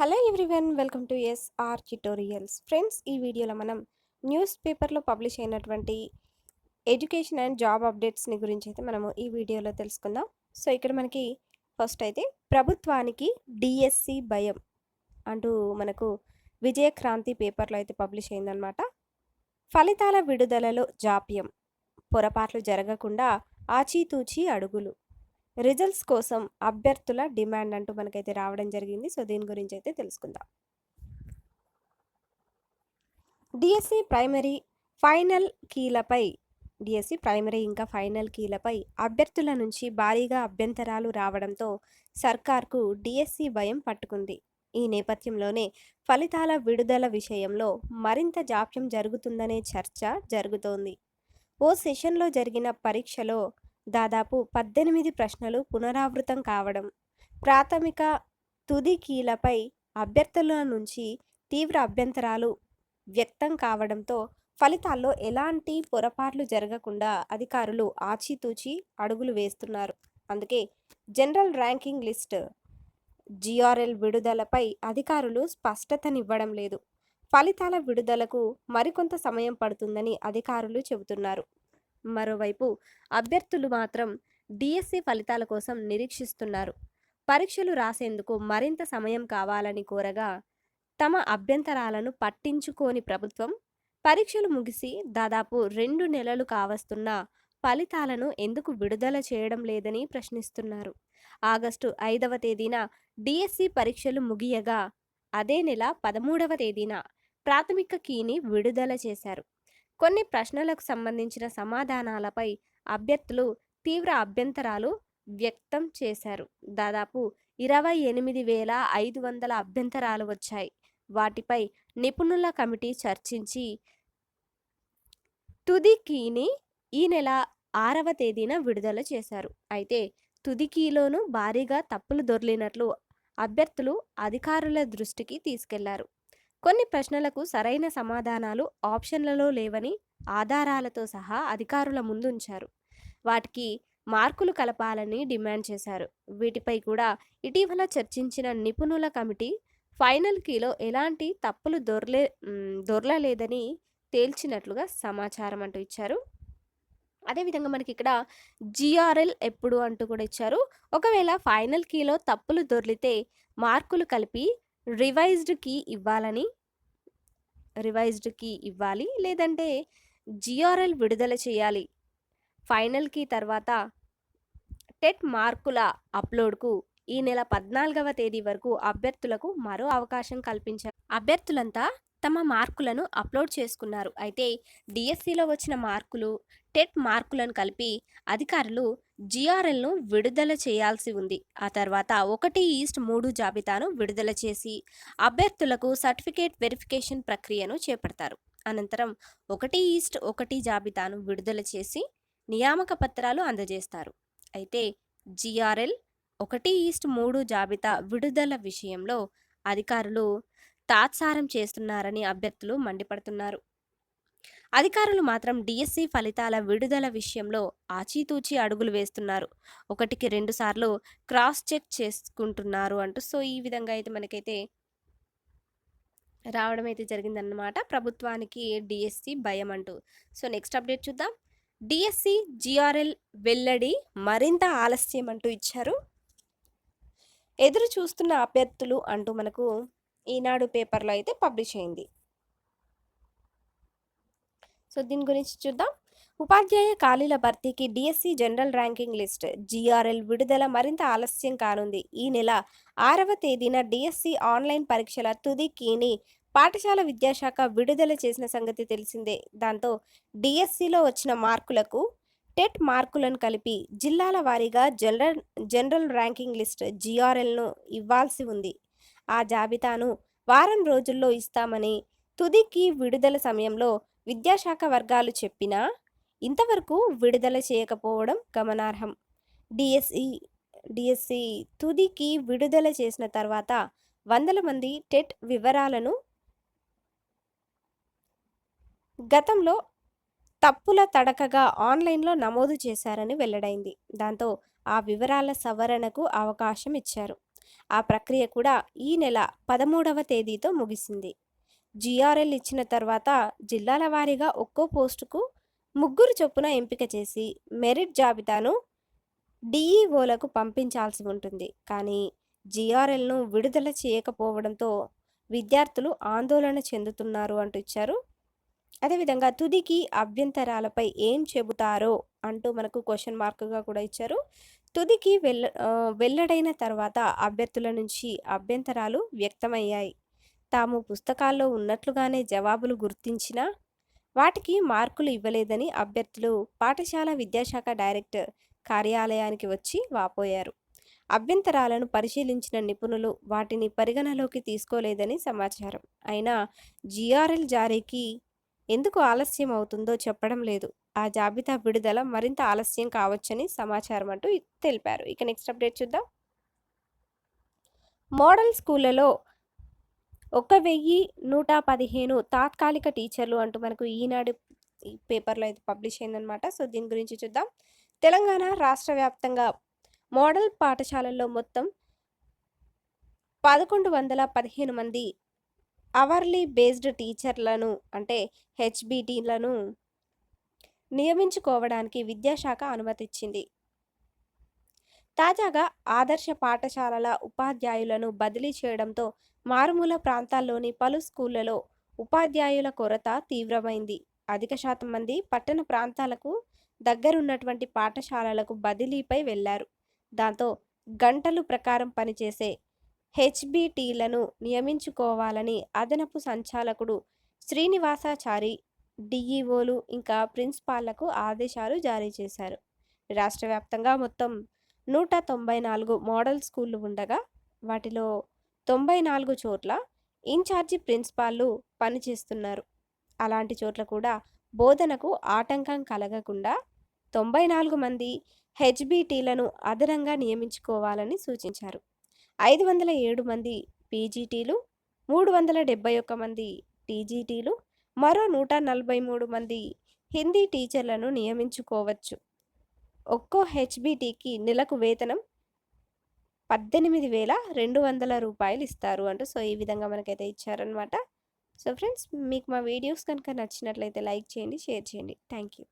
Hello everyone welcome to SR tutorials friends ఈ వీడియోలో మనం న్యూస్ పేపర్లో పబ్లిష్ అయినటువంటి ఎడ్యుకేషన్ అండ్ జాబ్ అప్డేట్స్ని గురించి అయితే మనము ఈ వీడియోలో తెలుసుకుందాం. సో ఇక్కడ మనకి ఫస్ట్ అయితే ప్రభుత్వానికి డిఎస్సి భయం అంటూ మనకు విజయక్రాంతి పేపర్లో అయితే పబ్లిష్ అయిందనమాట ఫలితాల విడుదలలో జాప్యం పొరపాట్లు జరగకుండా ఆచితూచి అడుగులు. రిజల్ట్స్ కోసం అభ్యర్థుల డిమాండ్ అంటూ మనకైతే రావడం జరిగింది. సో దీని గురించి అయితే తెలుసుకుందాం. డిఎస్సి ప్రైమరీ ఫైనల్ కీలపై డిఎస్సి ప్రైమరీ ఇంకా ఫైనల్ కీలపై అభ్యర్థుల నుంచి భారీగా అభ్యంతరాలు రావడంతో సర్కార్కు డిఎస్సి భయం పట్టుకుంది. ఈ నేపథ్యంలోనే ఫలితాల విడుదల విషయంలో మరింత జాప్యం జరుగుతుందనే చర్చ జరుగుతోంది. ఓ సెషన్లో జరిగిన పరీక్షలో దాదాపు పద్దెనిమిది ప్రశ్నలు పునరావృతం కావడం ప్రాథమిక తుది కీలపై అభ్యర్థుల నుంచి తీవ్ర అభ్యంతరాలు వ్యక్తం కావడంతో ఫలితాల్లో ఎలాంటి పొరపాట్లు జరగకుండా అధికారులు ఆచితూచి అడుగులు వేస్తున్నారు. అందుకే జనరల్ ర్యాంకింగ్ లిస్ట్ జిఆర్ఎల్ విడుదలపై అధికారులు స్పష్టతనివ్వడం లేదు. ఫలితాల విడుదలకు మరికొంత సమయం పడుతుందని అధికారులు చెబుతున్నారు. మరోవైపు అభ్యర్థులు మాత్రం డిఎస్సి ఫలితాల కోసం నిరీక్షిస్తున్నారు. పరీక్షలు రాసేందుకు మరింత సమయం కావాలని కోరగా తమ అభ్యంతరాలను పట్టించుకోని ప్రభుత్వం పరీక్షలు ముగిసి దాదాపు రెండు నెలలు కావస్తున్న ఫలితాలను ఎందుకు విడుదల చేయడం లేదని ప్రశ్నిస్తున్నారు. ఆగస్టు ఐదవ తేదీన డిఎస్సి పరీక్షలు ముగియగా అదే నెల పదమూడవ తేదీన ప్రాథమిక కీని విడుదల చేశారు. కొన్ని ప్రశ్నలకు సంబంధించిన సమాధానాలపై అభ్యర్థులు తీవ్ర అభ్యంతరాలు వ్యక్తం చేశారు. దాదాపు ఇరవై ఎనిమిది వేల ఐదు వందల అభ్యంతరాలు వచ్చాయి. వాటిపై నిపుణుల కమిటీ చర్చించి తుది కీని ఈ నెల ఆరవ తేదీన విడుదల చేశారు. అయితే తుది కీలోనూ భారీగా తప్పులు దొర్లినట్లు అభ్యర్థులు అధికారుల దృష్టికి తీసుకెళ్ళారు. కొన్ని ప్రశ్నలకు సరైన సమాధానాలు ఆప్షన్లలో లేవని ఆధారాలతో సహా అధికారుల ముందుంచారు. వాటికి మార్కులు కలపాలని డిమాండ్ చేశారు. వీటిపై కూడా ఇటీవల చర్చించిన నిపుణుల కమిటీ ఫైనల్ కీలో ఎలాంటి తప్పులు దొర్లే దొర్లలేదని తేల్చినట్లుగా సమాచారం అంటూ ఇచ్చారు. అదేవిధంగా మనకి ఇక్కడ జిఆర్ఎల్ ఎప్పుడు అంటూ కూడా ఇచ్చారు. ఒకవేళ ఫైనల్ కీలో తప్పులు దొర్లితే మార్కులు కలిపి రివైజ్డ్ కీ ఇవ్వాలని రివైజ్డ్ కీ ఇవ్వాలి. లేదంటే జిఆర్ఎల్ విడుదల చేయాలి. ఫైనల్ కీ తర్వాత టెట్ మార్కుల అప్లోడ్కు ఈ నెల పద్నాలుగవ తేదీ వరకు అభ్యర్థులకు మరో అవకాశం కల్పించారు. అభ్యర్థులంతా తమ మార్కులను అప్లోడ్ చేసుకున్నారు. అయితే డిఎస్సిలో వచ్చిన మార్కులు టెట్ మార్కులను కలిపి అధికారులు జిఆర్ఎల్ను విడుదల చేయాల్సి ఉంది. ఆ తర్వాత ఒకటి ఈస్ట్ మూడు జాబితాను విడుదల చేసి అభ్యర్థులకు సర్టిఫికేట్ వెరిఫికేషన్ ప్రక్రియను చేపడతారు. అనంతరం ఒకటి ఈస్ట్ ఒకటి జాబితాను విడుదల చేసి నియామక పత్రాలు అందజేస్తారు. అయితే జిఆర్ఎల్ ఒకటి ఈస్ట్ మూడు జాబితా విడుదల విషయంలో అధికారులు తాత్సారం చేస్తున్నారని అభ్యర్థులు మండిపడుతున్నారు. అధికారులు మాత్రం డిఎస్సి ఫలితాల విడుదల విషయంలో ఆచితూచి అడుగులు వేస్తున్నారు. ఒకటికి రెండు సార్లు క్రాస్ చెక్ చేసుకుంటున్నారు అంటూ సో ఈ విధంగా అయితే మనకైతే రావడం అయితే జరిగిందన్నమాట. ప్రభుత్వానికి డిఎస్సి భయం అంటూ. సో నెక్స్ట్ అప్డేట్ చూద్దాం. డిఎస్సి జిఆర్ఎల్ వెల్లడి మరింత ఆలస్యం అంటూ ఇచ్చారు. ఎదురు చూస్తున్న అభ్యర్థులు అంటూ మనకు ఈనాడు పేపర్లో అయితే పబ్లిష్ అయింది. సో దీని గురించి చూద్దాం. ఉపాధ్యాయ ఖాళీల భర్తీకి DSC general ranking list GRL విడుదల మరింత ఆలస్యం కానుంది. ఈ నెల ఆరవ తేదీన డిఎస్సి ఆన్లైన్ పరీక్షల తుది కీని పాఠశాల విద్యాశాఖ విడుదల చేసిన సంగతి తెలిసిందే. దాంతో డిఎస్సిలో వచ్చిన మార్కులకు టెట్ మార్కులను కలిపి జిల్లాల వారీగా జనరల్ జనరల్ ర్యాంకింగ్ లిస్ట్ జిఆర్ఎల్ను ఇవ్వాల్సి ఉంది. ఆ జాబితాను వారం రోజుల్లో ఇస్తామని తుదికి విడుదల సమయంలో విద్యాశాఖ వర్గాలు చెప్పినా ఇంతవరకు విడుదల చేయకపోవడం గమనార్హం. డిఎస్సి డిఎస్సి తుదికి విడుదల చేసిన తర్వాత వందల మంది టెట్ వివరాలను గతంలో తప్పుల తడకగా ఆన్లైన్లో నమోదు చేశారని వెల్లడైంది. దాంతో ఆ వివరాల సవరణకు అవకాశం ఇచ్చారు. ఆ ప్రక్రియ కూడా ఈ నెల పదమూడవ తేదీతో ముగిసింది. జిఆర్ఎల్ ఇచ్చిన తర్వాత జిల్లాల వారీగా ఒక్కో పోస్టుకు ముగ్గురు చొప్పున ఎంపిక చేసి మెరిట్ జాబితాను డిఈఓలకు పంపించాల్సి ఉంటుంది. కానీ జిఆర్ఎల్ను విడుదల చేయకపోవడంతో విద్యార్థులు ఆందోళన చెందుతున్నారు అంటూ ఇచ్చారు. అదేవిధంగా తుదికి అభ్యంతరాలపై ఏం చెబుతారో అంటూ మనకు క్వశ్చన్ మార్క్గా కూడా ఇచ్చారు. తుదికి వెళ్ళ వెల్లడైన తర్వాత అభ్యర్థుల నుంచి అభ్యంతరాలు వ్యక్తమయ్యాయి. తాము పుస్తకాల్లో ఉన్నట్లుగానే జవాబులు గుర్తించినా వాటికి మార్కులు ఇవ్వలేదని అభ్యర్థులు పాఠశాల విద్యాశాఖ డైరెక్టర్ కార్యాలయానికి వచ్చి వాపోయారు. అభ్యంతరాలను పరిశీలించిన నిపుణులు వాటిని పరిగణలోకి తీసుకోలేదని సమాచారం. అయినా జిఆర్ఎల్ జారీకి ఎందుకు ఆలస్యం అవుతుందో చెప్పడం లేదు. ఆ జాబితా విడుదల మరింత ఆలస్యం కావచ్చని సమాచారం అంటూ తెలిపారు. ఇక నెక్స్ట్ అప్డేట్ చూద్దాం. మోడల్ స్కూళ్ళలో ఒక వెయ్యి నూట పదిహేను తాత్కాలిక టీచర్లు అంటూ మనకు ఈనాడు పేపర్లో అయితే పబ్లిష్ అయిందనమాట సో దీని గురించి చూద్దాం. తెలంగాణ రాష్ట్ర వ్యాప్తంగా మోడల్ పాఠశాలల్లో మొత్తం పదకొండు వందల పదిహేను మంది అవర్లీ బేస్డ్ టీచర్లను అంటే హెచ్బిటీలను నియమించుకోవడానికి విద్యాశాఖ అనుమతిచ్చింది. తాజాగా ఆదర్శ పాఠశాలల ఉపాధ్యాయులను బదిలీ చేయడంతో మారుమూల ప్రాంతాల్లోని పలు స్కూళ్ళలో ఉపాధ్యాయుల కొరత తీవ్రమైంది. అధిక శాతం మంది పట్టణ ప్రాంతాలకు దగ్గరున్నటువంటి పాఠశాలలకు బదిలీపై వెళ్ళారు. దాంతో గంటలు ప్రకారం పనిచేసే హెచ్బిటీలను నియమించుకోవాలని అదనపు సంచాలకుడు శ్రీనివాసాచారి డిఈఓలు ఇంకా ప్రిన్సిపాళ్ళకు ఆదేశాలు జారీ చేశారు. రాష్ట్ర వ్యాప్తంగా మొత్తం నూట తొంభై నాలుగు మోడల్ స్కూళ్ళు ఉండగా వాటిలో తొంభై నాలుగు చోట్ల ఇన్ఛార్జి ప్రిన్సిపాల్లు పనిచేస్తున్నారు. అలాంటి చోట్ల కూడా బోధనకు ఆటంకం కలగకుండా తొంభై నాలుగు మంది హెచ్బిటీలను అదనంగా నియమించుకోవాలని సూచించారు. ఐదు వందల ఏడు మంది పీజీటీలు మూడు వందల డెబ్బై ఒక్క మంది టీజీటీలు మరో నూట నలభై మూడు మంది హిందీ టీచర్లను నియమించుకోవచ్చు. ఒక్కో హెచ్బిటీకి నెలకు వేతనం పద్దెనిమిది వేల రెండు వందల రూపాయలు ఇస్తారు అంటూ సో ఈ విధంగా మనకైతే ఇచ్చారనమాట సో ఫ్రెండ్స్ మీకు మా వీడియోస్ కనుక నచ్చినట్లయితే లైక్ చేయండి షేర్ చేయండి. Thank you.